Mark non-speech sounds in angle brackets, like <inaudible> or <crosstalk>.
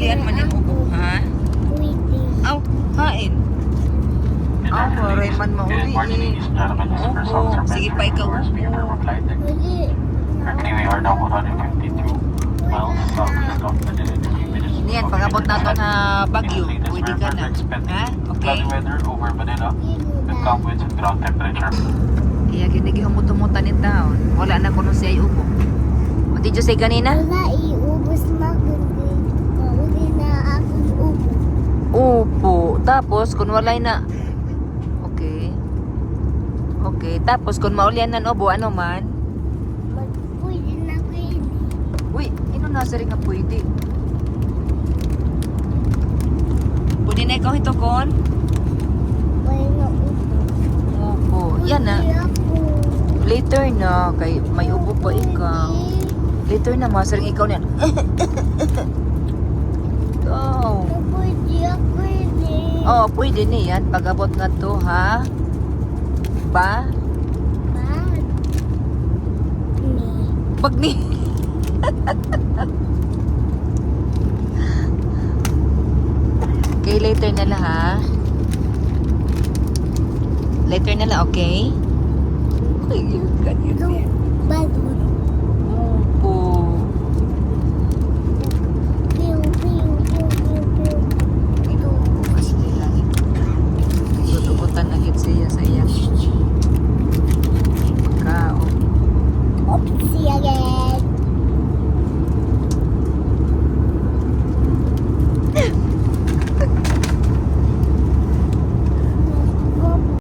Ulian man yung ubuhan. Aw, kain. Aw, foray man mauli eh. Opo, sige pa ikaw. Niyan, pag abot na to na bagyo, pwede ka na. Ha? Okay. Come with ground temperature. Iya, kinigihong mo tumutan ni Taon. Wala na kuno siya yung ubo. Mati Diyos ay kanina? Wala eh. Tapos, kung walay na... Okay. Okay. Tapos, kung maulian ng ubo, ano man? Magpwede na pwede. Uy, ino na sa nga pwede. Pwede na ikaw ito, kon? Wala na ubo. Upo. Yan na. Pwede. Later na. Kay may ubo pa ikaw. Later na, masaring ikaw niyan. <laughs> Go. Pwede ako pwede. Oh, pwede niyan. Pag-abot nga to, ha? Ba? Bad. Ni. Okay, later na lang, ha? Later na lang, okay? Ay, ganyan yan. Bad є заявки.